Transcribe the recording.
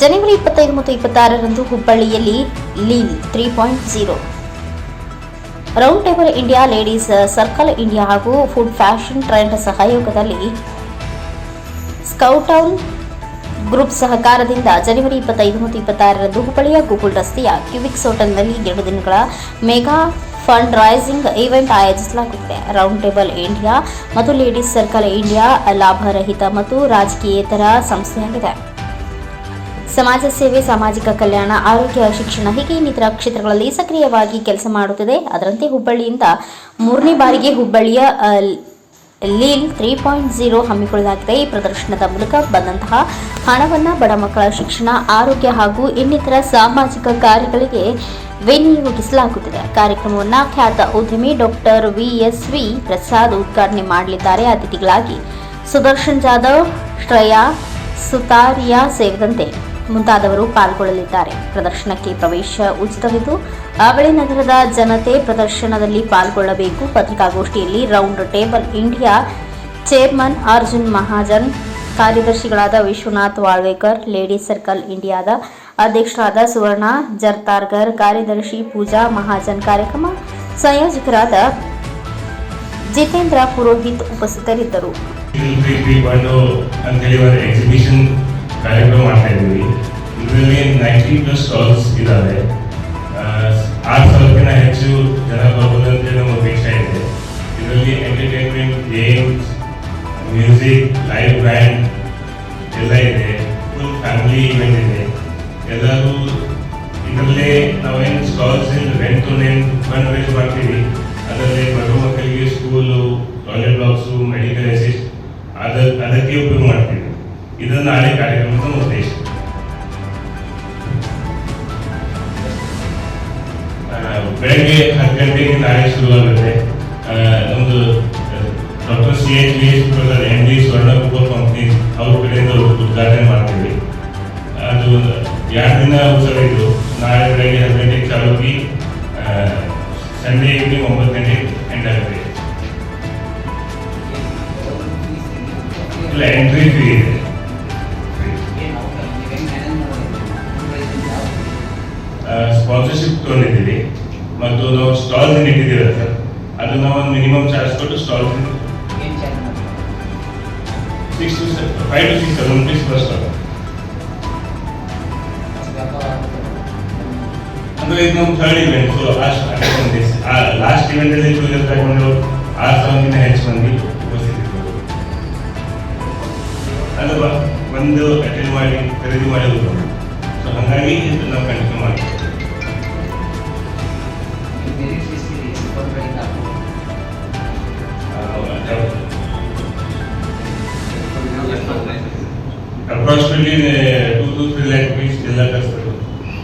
ಜನವರಿ ಇಪ್ಪತ್ತೈದು ಮತ್ತು ಇಪ್ಪತ್ತಾರರಂದು ಹುಬ್ಬಳ್ಳಿಯಲ್ಲಿ ಲೀಲ್ three point zero. Round table India ladies circle India ಹಾಗೂ ಫುಡ್ ಫ್ಯಾಷನ್ ಟ್ರೆಂಡ್ ಸಹಯೋಗದಲ್ಲಿ ಸ್ಕೌಟೌನ್ ಗ್ರೂಪ್ ಸಹಕಾರದಿಂದ ಜನವರಿ ಇಪ್ಪತ್ತೈದು ಮತ್ತು ಇಪ್ಪತ್ತಾರರಂದು ಹುಬ್ಬಳ್ಳಿಯ ಗೂಗುಲ್ ರಸ್ತೆಯ ಕ್ಯೂಬಿಕ್ಸ್ ಹೋಟೆಲ್ನಲ್ಲಿ ಎರಡು ದಿನಗಳ ಮೆಗಾ ಫಂಡ್ ರೈಸಿಂಗ್ ಈವೆಂಟ್ ಆಯೋಜಿಸಲಾಗುತ್ತಿದೆ. ರೌಂಡ್ ಟೇಬಲ್ ಇಂಡಿಯಾ ಮತ್ತು ಲೇಡೀಸ್ ಸರ್ಕಲ್ ಇಂಡಿಯಾ ಲಾಭರಹಿತ ಮತ್ತು ರಾಜಕೀಯೇತರ ಸಂಸ್ಥೆಯಾಗಿದೆ. ಸಮಾಜ ಸೇವೆ, ಸಾಮಾಜಿಕ ಕಲ್ಯಾಣ, ಆರೋಗ್ಯ, ಶಿಕ್ಷಣ ಹೀಗೆ ಇನ್ನಿತರ ಕ್ಷೇತ್ರಗಳಲ್ಲಿ ಸಕ್ರಿಯವಾಗಿ ಕೆಲಸ ಮಾಡುತ್ತಿದೆ. ಅದರಂತೆ ಹುಬ್ಬಳ್ಳಿಯಿಂದ ಮೂರನೇ ಬಾರಿಗೆ ಹುಬ್ಬಳ್ಳಿಯ ಲೀಲ್ ತ್ರೀ ಪಾಯಿಂಟ್ ಜೀರೋ ಹಮ್ಮಿಕೊಳ್ಳಲಾಗಿದೆ. ಈ ಪ್ರದರ್ಶನದ ಮೂಲಕ ಬಂದಂತಹ ಹಣವನ್ನು ಬಡ ಮಕ್ಕಳ ಶಿಕ್ಷಣ, ಆರೋಗ್ಯ ಹಾಗೂ ಇನ್ನಿತರ ಸಾಮಾಜಿಕ ಕಾರ್ಯಗಳಿಗೆ ವಿನಿಯೋಗಿಸಲಾಗುತ್ತಿದೆ. ಕಾರ್ಯಕ್ರಮವನ್ನು ಖ್ಯಾತ ಉದ್ಯಮಿ doctor V S V Prasad ಉದ್ಘಾಟನೆ ಮಾಡಲಿದ್ದಾರೆ. ಅತಿಥಿಗಳಾಗಿ ಸುದರ್ಶನ್ ಜಾಧವ್, ಶ್ರೇಯಾ, ಸುತಾರಿಯಾ ಸೇರಿದಂತೆ ಮುಂತಾದವರು ಪಾಲ್ಗೊಳ್ಳಲಿದ್ದಾರೆ ಪ್ರದರ್ಶನಕ್ಕೆ ಪ್ರವೇಶ ಉಚಿತವಿದ್ದು ಅವಳಿ ನಗರದ ಜನತೆ ಪ್ರದರ್ಶನದಲ್ಲಿ ಪಾಲ್ಗೊಳ್ಳಬೇಕು ಪತ್ರಿಕಾಗೋಷ್ಠಿಯಲ್ಲಿ round table India chairman Arjun Mahajan ಕಾರ್ಯದರ್ಶಿಗಳಾದ ವಿಶ್ವನಾಥ್ ವಾಳ್ವೇಕರ್ ಲೇಡಿ ಸರ್ಕಲ್ ಇಂಡಿಯಾದ ಅಧ್ಯಕ್ಷರಾದ ಸುವರ್ಣ ಜರ್ತಾರ್ಗರ್ ಕಾರ್ಯದರ್ಶಿ ಪೂಜಾ ಮಹಾಜನ್ ಕಾರ್ಯಕ್ರಮ ಸಂಯೋಜಕರಾದ ಜಿತೇಂದ್ರ ಪುರೋಹಿತ್ ಉಪಸ್ಥಿತರಿದ್ದರು ಕಾರ್ಯಕ್ರಮ ಮಾಡ್ತಾ ಇದ್ದೀವಿ ಇದರಲ್ಲಿ ನೈಂಟಿ ಪ್ಲಸ್ ಸ್ಟಾಲ್ಸ್ ಇದ್ದಾವೆ ಆರು ಸಾವಿರಕ್ಕಿಂತ ಹೆಚ್ಚು ಜನ ಬರ್ಬೋದಂತೆ ನಮ್ಮ ಅಪೇಕ್ಷೆ ಇದೆ ಇದರಲ್ಲಿ entertainment games music live band ಎಲ್ಲ ಇದೆ. ಫುಲ್ ಫ್ಯಾಮಿಲಿ ಇವೆಂಟ್ ಇದೆ. ಎಲ್ಲರೂ ಇದರಲ್ಲೇ ನಾವೇನು ಸ್ಟಾಲ್ಸ್ ರೆಂಟ್ ಫಂಡ್ ರೈಸ್ ಮಾಡ್ತೀವಿ, ಅದರಲ್ಲಿ ಬಡ ಮಕ್ಕಳಿಗೆ school toilet box medical assist ಅದ ಅದಕ್ಕೆ ಉಪಯೋಗ ಮಾಡ್ತೀವಿ. ಇದನ್ನು ನಾಳೆ ಕಾರ್ಯಕ್ರಮದ ಉದ್ದೇಶ. ಬೆಳಗ್ಗೆ ಹತ್ತು ಗಂಟೆಗೆ ನಾಳೆ ಶುರುವಾಗುತ್ತೆ. ಒಂದು doctor C H V S M D Swarna Kumar company ಅವ್ರ ಕಡೆಯಿಂದ ಉದ್ಘಾಟನೆ ಮಾಡ್ತೀವಿ. ಅದು ಎರಡು ದಿನ ಉತ್ಸವ ಇದು. ನಾಳೆ ಬೆಳಗ್ಗೆ ಹತ್ತು ಗಂಟೆಗೆ ಚಾಲು ಸಂಜೆ ಈವ್ನಿಂಗ್ ಒಂಬತ್ತು ಗಂಟೆಗೆ ಎಂಡ್ ಆಗುತ್ತೆ. ಇಲ್ಲ ಎಂಟ್ರಿ ಫ್ರೀ ಇದೆ. ಮತ್ತು ನಾವು ಸ್ಟಾಲ್ಸ್ ಇಟ್ಟಿದ್ದೀರಾ ಸರ್. ಅದು ನಾವು ಒಂದು ಮಿನಿಮಮ್ ಚಾರ್ಜ್ ಕೊಟ್ಟು stall six to five to six thousand rupees first ಅಂದ್ರೆ ಇದು ನಮ್ಮ third event so last last event ಅಲ್ಲಿ ಟೂ ತಗೊಂಡು ಆರು ಸಾವಿರಕ್ಕಿಂತ ಹೆಚ್ಚು ಮಂದಿ ಉಪಸ್ಥಿತಿದ್ದರು. ಅದು ಬಂದು ಅಟೆಂಡ್ ಮಾಡಿ ಖರೀದಿ ಮಾಡಿ ಹೋಗ್ಬೋದು ಸೊ ಹಾಗಾಗಿ ನಾವು ಕಂಟಿನ್ಯೂ ಮಾಡ್ತೀವಿ. Approximately two to three lakh rupees ಎಲ್ಲ ಖರ್ಚು